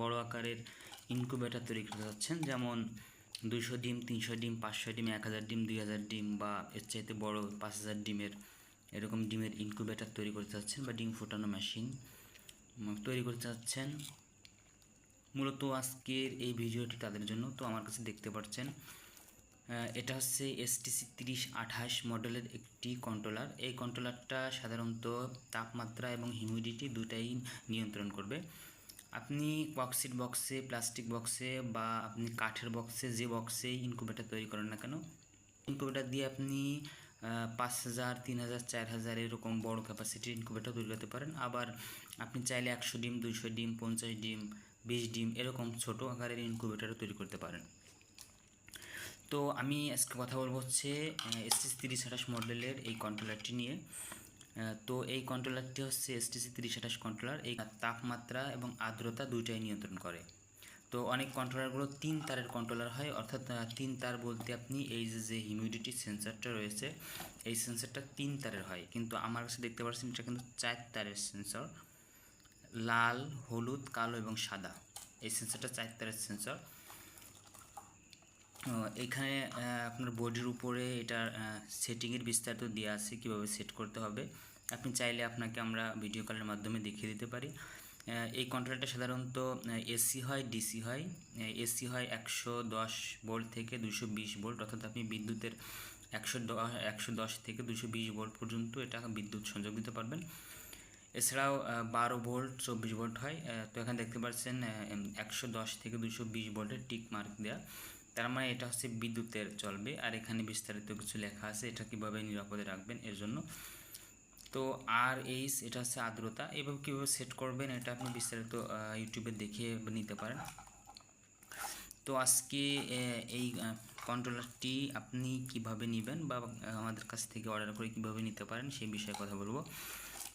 বড় আকারের ইনকুবেটার তৈরি করতে চাচ্ছেন যেমন দুশো ডিম, তিনশো ডিম, পাঁচশো ডিম, এক হাজার ডিম, দুই হাজার ডিম বা এর চাইতে বড় পাঁচ হাজার ডিমের এরকম ডিমের ইনকুবেটার তৈরি করতে চাচ্ছেন বা ডিম ফোটানো মেশিন তৈরি করতে চাচ্ছেন মূলত আজকের এই ভিডিওটি তাদের জন্য, তো আমার কাছে দেখতে পাচ্ছেন এটা হচ্ছে এসটিসি তিরিশ আঠাশ মডেলের একটি কন্ট্রোলার এই কন্ট্রোলারটা সাধারণত তাপমাত্রা এবং হিউমিডিটি দুটাই নিয়ন্ত্রণ করবে। আপনি কক্সিট বক্সে প্লাস্টিক বক্সে বা আপনি কাঠের বক্সে যে বক্সে ইনকুবেটার তৈরি করেন না কেন ইনকুবেটার দিয়ে আপনি পাঁচ হাজার, তিন হাজার, চার হাজার এরকম বড় ক্যাপাসিটির ইনকুবেটার তৈরি করতে পারেন। আবার আপনি চাইলে একশো ডিম, দুইশো ডিম, পঞ্চাশ ডিম, বিশ ডিম এরকম ছোটো আকারের ইনকুবেটারও তৈরি করতে পারেন। তো আমি আজকে কথা বলব হচ্ছে এসটিসি তিরিশ আঠাশ মডেলের এই কন্ট্রোলারটি নিয়ে। তো এই কন্ট্রোলারটি হচ্ছে এসটিসি তিরিশ আঠাশ কন্ট্রোলার এই তাপমাত্রা এবং আর্দ্রতা দুইটাই নিয়ন্ত্রণ করে। তো অনেক কন্ট্রোলারগুলো তিন তারের কন্ট্রোলার হয়, অর্থাৎ তিন তার বলতে আপনি এই যে যে হিউমিডিটি সেন্সারটা রয়েছে, এই সেন্সারটা তিন তারের হয়। কিন্তু আমার কাছে দেখতে পাচ্ছেন এটা কিন্তু চার তারের সেন্সর লাল, হলুদ, কালো এবং সাদা। এই সেন্সরটা চার তারের সেন্সর এখানে আপনার বডির উপরে এটার সেটিংয়ের বিস্তারিত দেওয়া আছে কীভাবে সেট করতে হবে। আপনি চাইলে আপনাকে আমরা ভিডিও কলের মাধ্যমে দেখিয়ে দিতে পারি। এই কন্ট্রোলারটা সাধারণত এসি হয় ডিসি হয়। এসি হয় একশো দশ ভোল্ট থেকে দুশো বিশ ভোল্ট অর্থাৎ আপনি বিদ্যুতের একশো দশ একশো দশ থেকে দুশো বিশ ভোল্ট পর্যন্ত এটা বিদ্যুৎ সংযোগ দিতে পারবেন। এছাড়াও বারো ভোল্ট চব্বিশ ভোল্ট হয়। তো এখানে দেখতে পাচ্ছেন একশো দশ থেকে দুশো বিশ ভোল্টের টিক মার্ক দেওয়া তার মানে এটা হচ্ছে বিদ্যুতের চলবে। আর এখানে বিস্তারিত কিছু লেখা আছে, এটা কীভাবে নিরাপদে রাখবেন এর জন্য। তো আর এইচ এটা হচ্ছে আর্দ্রতা এভাবে কীভাবে সেট করবেন এটা আপনি বিস্তারিত ইউটিউবে দেখে নিতে পারেন। তো আজকে এই কন্ট্রোলারটি আপনি কীভাবে নেবেন বা আমাদের কাছ থেকে অর্ডার করে কীভাবে নিতে পারেন সেই বিষয়ে কথা বলব।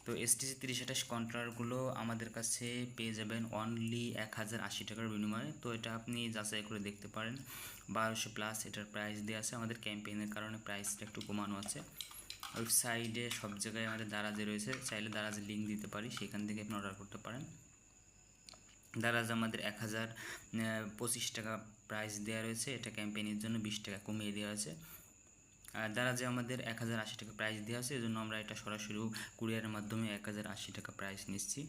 তো এসটিসি তিরিশ আঠাশ কন্ট্রোলারগুলো আমাদের কাছে পেয়ে যাবেন অনলি এক হাজার আশি টাকার বিনিময়ে। তো এটা আপনি যাচাই করে দেখতে পারেন। বারোশো প্লাস এটার প্রাইস দেওয়া আছে আমাদের ক্যাম্পেইনের কারণে প্রাইসটা একটু কমানো আছে। ওয়েবসাইটে সব জায়গায় আমাদের দারাজে রয়েছে, চাইলে দারাজের লিঙ্ক দিতে পারি, সেখান থেকে আপনি অর্ডার করতে পারেন। দারাজ আমাদের এক হাজার পঁচিশ টাকা প্রাইস দেওয়া রয়েছে, এটা ক্যাম্পেইনের জন্য বিশ টাকা কমিয়ে দেওয়া আছে। আর দারাজে আমাদের এক হাজার আশি টাকা প্রাইস দেওয়া আছে, এজন্য আমরা এটা সরাসরি কুরিয়ারের মাধ্যমে এক হাজার আশি টাকা প্রাইস নিচ্ছি।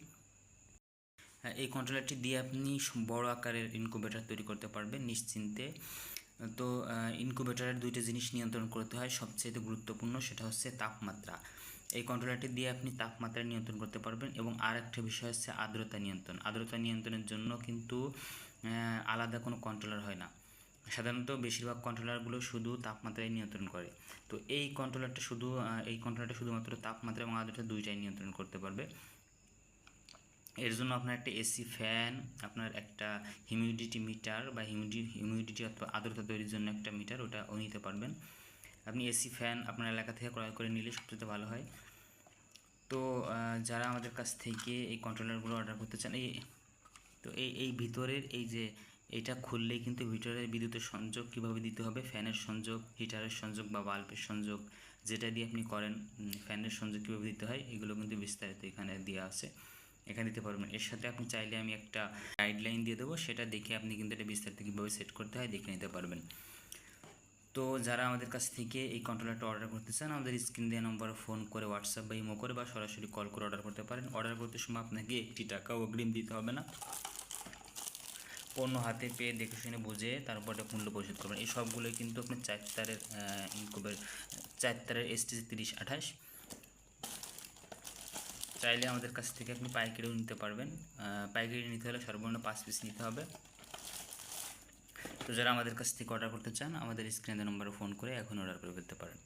এই কন্ট্রোলারটি দিয়ে আপনি বড় আকারের ইনকুবেটর তৈরি করতে পারবেন, নিশ্চিন্তে। তো ইনকুবেটরের দুইটা জিনিস নিয়ন্ত্রণ করতে হয়। সবচেয়ে গুরুত্বপূর্ণ সেটা হচ্ছে তাপমাত্রা। এই কন্ট্রোলারটি দিয়ে আপনি তাপমাত্রা নিয়ন্ত্রণ করতে পারবেন এবং আর একটা বিষয় হচ্ছে আর্দ্রতা নিয়ন্ত্রণ। আর্দ্রতা নিয়ন্ত্রণের জন্য কিন্তু আলাদা কোনো কন্ট্রোলার হয় না। সাধারণত বেশিরভাগ কন্ট্রোলারগুলো শুধু তাপমাত্রায় নিয়ন্ত্রণ করে। তো এই কন্ট্রোলারটা শুধু এই কন্ট্রোলারটা শুধুমাত্র তাপমাত্রা এবং আর্দ্রতা দুইটাই নিয়ন্ত্রণ করতে পারবে। এর জন্য আপনার একটা এসি ফ্যান আপনার একটা হিউমিডিটি মিটার বা হিউমিডি হিউমিডিটি অথবা আর্দ্রতা তৈরির জন্য একটা মিটার ওটা ও নিতে পারবেন। আপনি এসি ফ্যান আপনার এলাকা থেকে ক্রয় করে নিলে সবচেয়ে ভালো হয়। তো যারা আমাদের কাছ থেকে এই কন্ট্রোলারগুলো অর্ডার করতে চান, এই, তো এই এই ভিতরের এই যে এটা খুললেই কিন্তু ভিতরের বিদ্যুতের সংযোগ কীভাবে দিতে হবে? ফ্যানের সংযোগ, হিটারের সংযোগ বা বাল্বের সংযোগ, যেটা দিয়ে আপনি করেন ফ্যানের সংযোগ কীভাবে দিতে হয়, এগুলো কিন্তু বিস্তারিত এখানে দেওয়া আছে। এখানে দিতে পারবেন এর সাথে আপনি চাইলে আমি একটা গাইডলাইন দিয়ে দেবো, সেটা দেখে আপনি কিন্তু এটা বিস্তারিত কীভাবে সেট করতে হয় দেখে নিতে পারবেন। তো যারা আমাদের কাছ থেকে এই কন্ট্রোলারটা অর্ডার করতে চান, আমাদের স্ক্রিন দেওয়া নম্বরে ফোন করে হোয়াটসঅ্যাপ বা ইমো করে বা সরাসরি কল করে অর্ডার করতে পারেন। অর্ডার করতে সময় আপনাকে একটি টাকাও অগ্রিম দিতে হবে না। পণ্য হাতে পেয়ে দেখে শুনে বুঝে তারপর মূল্য পরিশোধ করবেন। এই সবগুলোই কিন্তু আপনি চার তারের ইনকুবের চার তারের এসটিসি তিরিশ আঠাশ। চাইলে আমাদের কাছ থেকে আপনি পাইকারিও নিতে পারবেন। পাইকারি নিতে হলে সর্বনিম্ন পাঁচ পিস নিতে হবে। তো যারা আমাদের কাছ থেকে অর্ডার করতে চান, আমাদের স্ক্রিনে নম্বরে ফোন করে এখন অর্ডার করে ফেলতে পারেন।